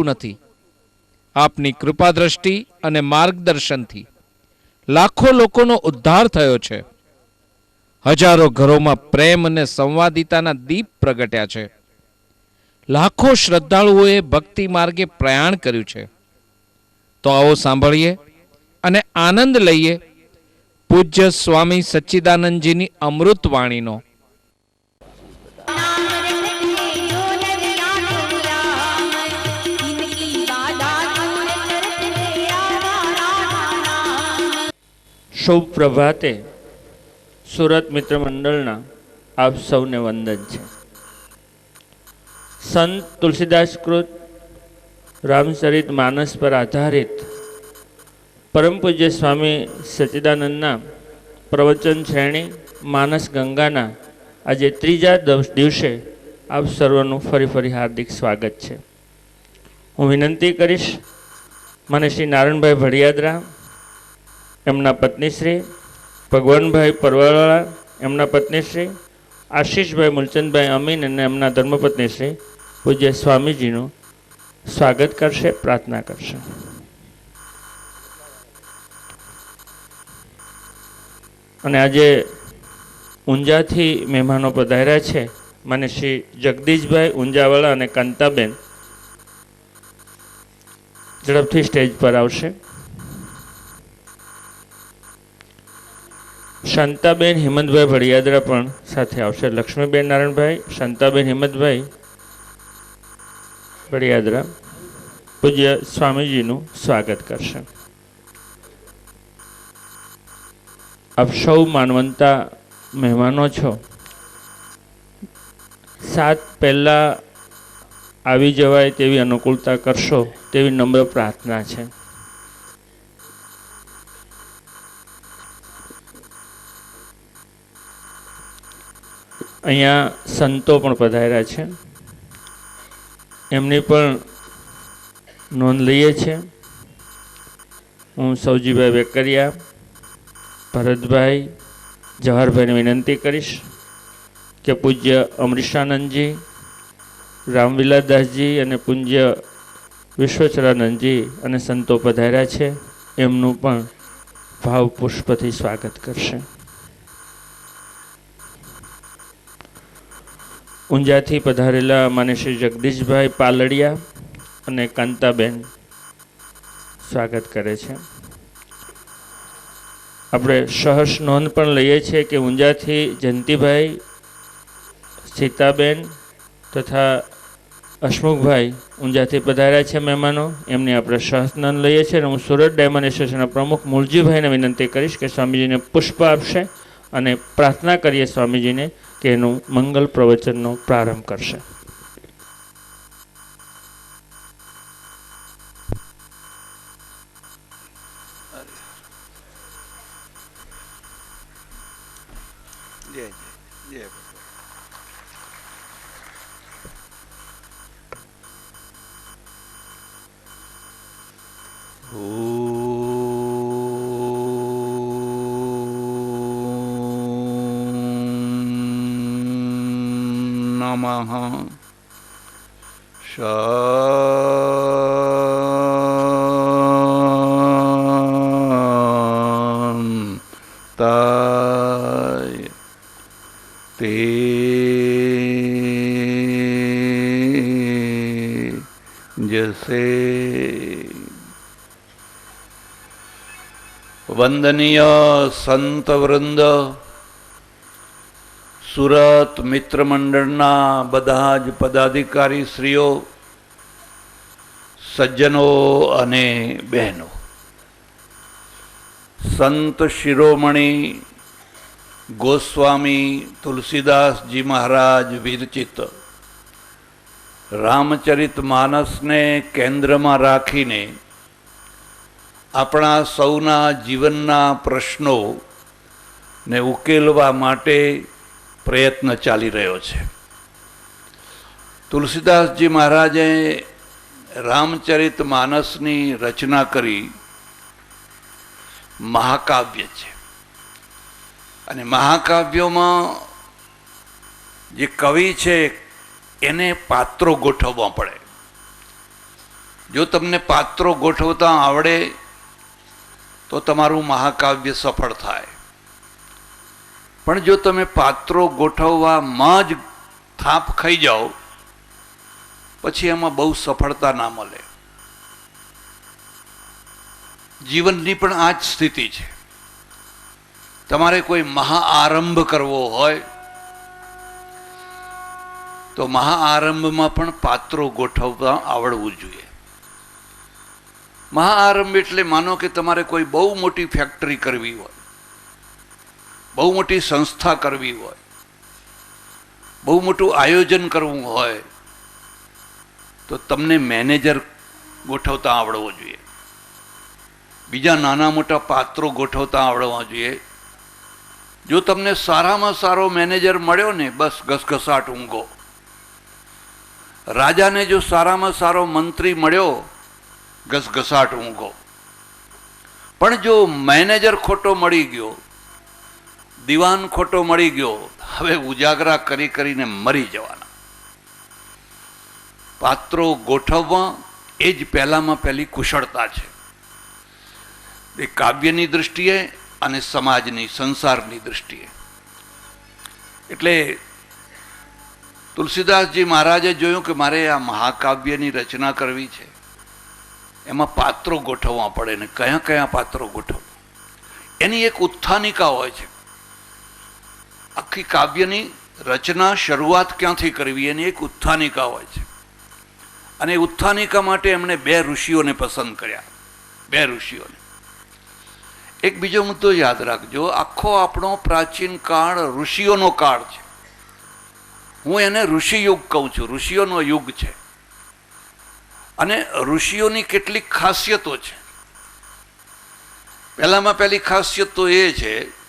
મોટું નથી. આપની કૃપા દ્રષ્ટિ અને માર્ગદર્શનથી લાખો લોકોનો ઉદ્ધાર થયો છે. હજારો ઘરોમાં પ્રેમ અને સંવાદિતાના દીપ પ્રગટ્યા છે. લાખો શ્રદ્ધાળુઓએ ભક્તિ માર્ગે પ્રયાણ કર્યું છે. તો આવો સાંભળીએ અને આનંદ લઈએ. પૂજ્ય સ્વામી સચ્ચિદાનંદજીની અમૃત શુભ પ્રભાતે સુરત મિત્ર મંડળના આપ સૌને વંદન છે. સંત તુલસીદાસ કૃત રામચરિત માનસ પર આધારિત પરમ પૂજ્ય સ્વામી સચ્ચિદાનંદના પ્રવચન શ્રેણી માનસ ગંગાના આજે ત્રીજા દવ- દિવસે આપ સર્વનું ફરી ફરી હાર્દિક સ્વાગત છે. હું વિનંતી કરીશ, મને શ્રી નારાયણભાઈ ભડિયાદરા એમના પત્નીશ્રી ભગવાનભાઈ પરવાળા એમના પત્નીશ્રી આશીષભાઈ મૂલચંદભાઈ અમીન અને એમના ધર્મપત્નીશ્રી પૂજ્ય સ્વામીજીનું સ્વાગત કરશે, પ્રાર્થના કરશે. અને આજે ઊંઝાથી મહેમાનો પધાર્યા છે. મને શ્રી જગદીશભાઈ ઊંઝાવાળા અને કાંતાબેન ઝડપથી સ્ટેજ પર આવશે. શાંતાબેન હિંમતભાઈ ભડિયાદરા પણ સાથે આવશે. લક્ષ્મીબેન નારાયણભાઈ, શાંતાબેન હિંમતભાઈ ભડિયાદરા. પૂજ્ય સ્વામીજીનું સ્વાગત કરશે. આપ સૌ માનવંતા મહેમાનો છો. સાત પહેલાં આવી જવાય તેવી અનુકૂળતા કરશો તેવી નમ્ર પ્રાર્થના છે. અહીંયા સંતો પણ પધાર્યા છે. એમની પણ નોંધ લઈએ છીએ. હું સૌજીભાઈ વેકરિયા, ભરતભાઈ જવાહરભાઈને વિનંતી કરીશ કે પૂજ્ય અમરીશાનંદજી, રામવિલાસદાસજી અને પૂજ્ય વિશ્વચરાનંદજી અને સંતો પધાર્યા છે. એમનું પણ ભાવ પુષ્પથી સ્વાગત કરશે. ઊંઝાથી પધારેલા માને શ્રી જગદીશભાઈ પાલડિયા અને કાંતાબેન સ્વાગત કરે છે. આપણે સહર્ષ નોંધ પણ લઈએ છીએ કે ઊંઝાથી જયંતિભાઈ, સીતાબેન તથા હસમુખભાઈ ઊંઝાથી પધાર્યા છે મહેમાનો. એમની આપણે સહર્ષ નોંધ લઈએ છીએ અને હું સુરત ડાયમંડ એસોસિએશનના પ્રમુખ મૂળજીભાઈને વિનંતી કરીશ કે સ્વામીજીને પુષ્પ આપશે અને પ્રાર્થના કરીએ સ્વામીજીને એનું મંગલ પ્રવચનનો પ્રારંભ કરશે. જય જય નમઃ શાંતાય તે જશે વંદનીય સંત વૃંદ સુરત મિત્ર મંડળના બધા જ પદાધિકારી શ્રીઓ, સજ્જનો અને બહેનો. સંત શિરોમણી ગોસ્વામી તુલસીદાસજી મહારાજ વિરચિત. રામચરિત માનસને કેન્દ્રમાં રાખીને આપણા સૌના જીવનના પ્રશ્નો ને ઉકેલવા માટે પ્રયત્ન ચાલી રહ્યો છે. તુલસીદાસજી મહારાજે રામચરિત માનસની રચના કરી મહાકાવ્ય છે. અને મહાકાવ્યોમાં જે કવિ છે એને પાત્રો ગોઠવવા પડે. જો તમને પાત્રો ગોઠવતા આવડે તો તમારું મહાકાવ્ય સફળ થાય. પણ જો તમે પાત્રો ગોઠવવામાં જ થાપ ખાઈ જાઓ, પછી એમાં બહુ સફળતા ના મળે. જીવનની પણ આ જ સ્થિતિ છે. તમારે કોઈ મહાઆરંભ કરવો હોય, તો મહાઆરંભમાં પણ પાત્રો ગોઠવવા આવડવું જોઈએ. મહાઆરંભ એટલે માનો કે તમારે કોઈ બહુ મોટી ફેક્ટરી કરવી હોય. બહુ મોટી સંસ્થા કરવી હોય, બહુ મોટું આયોજન કરવું હોય, તો તમને મેનેજર ગોઠવતા આવડવો જોઈએ. બીજા નાના મોટા પાત્રો ગોઠવતા આવડવા જોઈએ. જો તમને સારામાં સારો મેનેજર મળ્યો ને, બસ ઘસઘસાટ ઊંઘો. રાજાને જો સારામાં સારો મંત્રી મળ્યો, ઘસઘસાટ ઊંઘો. પણ જો મેનેજર ખોટો મળી ગયો દિવાન ખોટો મળી ગયો, હવે ઉજાગરા કરી કરીને મરી જવાના. પાત્રો ગોઠવવા એ જ પહેલામાં પહેલી કુશળતા છે. એ કાવ્યની દૃષ્ટિએ અને સમાજની, સંસારની દૃષ્ટિએ એટલે તુલસીદાસજી મહારાજે જોયું કે મારે આ મહાકાવ્યની રચના કરવી છે. એમાં પાત્રો ગોઠવવા પડે ને કયા કયા પાત્રો ગોઠવવા? એની એક ઉત્થાનિકા હોય છે. આખી કાવ્યની રચના શરૂઆત ક્યાંથી કરવી એની એક ઉત્થાનિકા હોય છે. અને ઉત્થાનિકા માટે એમણે બે ઋષિઓને પસંદ કર્યા. બે ઋષિઓને. એક બીજો મુદ્દો યાદ રાખજો, આખો આપણો પ્રાચીન કાળ ઋષિઓનો કાળ છે. હું એને ઋષિ યુગ કહું છું, ઋષિઓનો યુગ છે. અને ઋષિઓની કેટલીક ખાસિયતો છે. પહેલામાં પહેલી ખાસિયત તો એ છે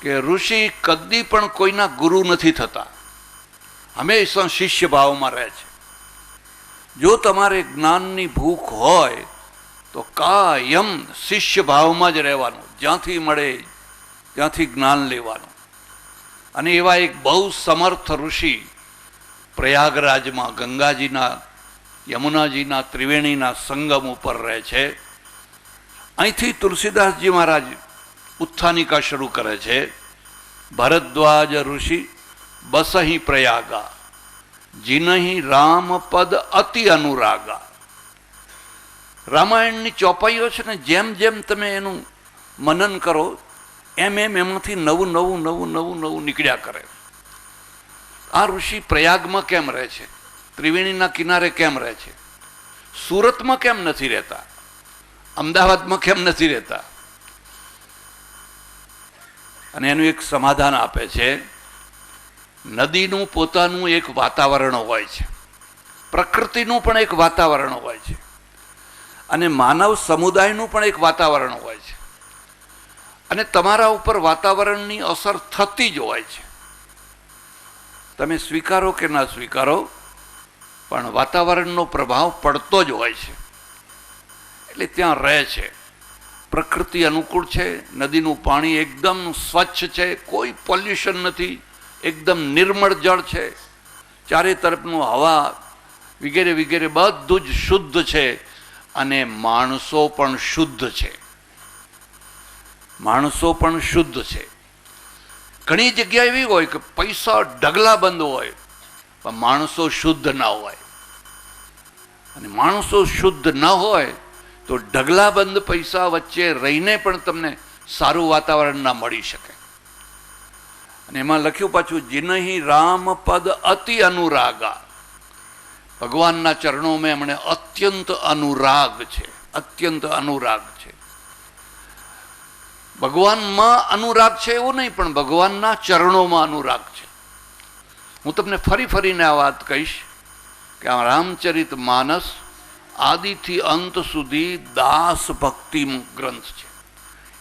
કે ઋષિ કદી પણ કોઈના ગુરુ નથી થતા. હંમેશા શિષ્ય ભાવમાં રહે છે. જો તમારે જ્ઞાનની ભૂખ હોય, તો કાયમ શિષ્ય ભાવમાં જ રહેવાનું. જ્યાંથી મળે, ત્યાંથી જ્ઞાન લેવાનું. અને એવા એક બહુ સમર્થ ઋષિ પ્રયાગરાજમાં ગંગાજીના, યમુનાજીના, ત્રિવેણીના સંગમ ઉપર રહે છે. અહીંથી તુલસીદાસજી મહારાજ ઉત્થાનિકા શરૂ કરે છે. ભરદ્વાજ ઋષિ બસહી પ્રયાગા. જીનહી રામ પદ અતિ અનુરાગા. રામાયણની ચોપાઈઓ છે ને, જેમ જેમ તમે એનું મનન કરો, એમ એમ એમાંથી નવું નવું નવું નવું નવું નીકળ્યા કરે. આ ઋષિ પ્રયાગમાં કેમ રહે છે? ત્રિવેણીના કિનારે કેમ રહે છે? સુરતમાં કેમ નથી રહેતા? અમદાવાદમાં કેમ નથી રહેતા? અને એનું એક સમાધાન આપે છે. નદીનું પોતાનું એક વાતાવરણ હોય છે. પ્રકૃતિનું પણ એક વાતાવરણ હોય છે. અને માનવ સમુદાયનું પણ એક વાતાવરણ હોય છે. અને તમારા ઉપર વાતાવરણની અસર થતી જ હોય છે. તમે સ્વીકારો કે ના સ્વીકારો, પણ વાતાવરણનો પ્રભાવ પડતો જ હોય છે. એટલે ત્યાં રહે છે. પ્રકૃતિ અનુકૂળ છે, નદીનું પાણી એકદમ સ્વચ્છ છે, કોઈ પોલ્યુશન નથી, એકદમ નિર્મળ જળ છે. ચારે તરફનું હવા વગેરે વગેરે બધું જ શુદ્ધ છે અને માણસો પણ શુદ્ધ છે. માણસો પણ શુદ્ધ છે. ઘણી જગ્યા એવી હોય કે પૈસા ઢગલા બંધ હોય, પણ માણસો શુદ્ધ ના હોય. અને માણસો શુદ્ધ ન હોય તો ઢગલાબંધ પૈસા વચ્ચે રહીને પણ તમને સારું વાતાવરણ ના મળી શકે. અને એમાં લખ્યું પાછું, જિનહી રામ પદ અતિ અનુરાગા. ભગવાનના ચરણોમાં એમણે અત્યંત અનુરાગ છે, અત્યંત અનુરાગ છે. ભગવાનમાં અનુરાગ છે એવું નહીં, પણ ભગવાનના ચરણોમાં અનુરાગ છે. હું તમને ફરી ફરીને આ વાત કહીશ કે આ રામચરિત માનસ આદિથી અંત સુધી દાસ ભક્તિ ગ્રંથ છે.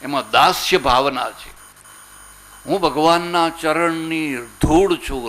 એમાં દાસ્ય ભાવના છે. હું ભગવાનના ચરણની ધૂળ છું.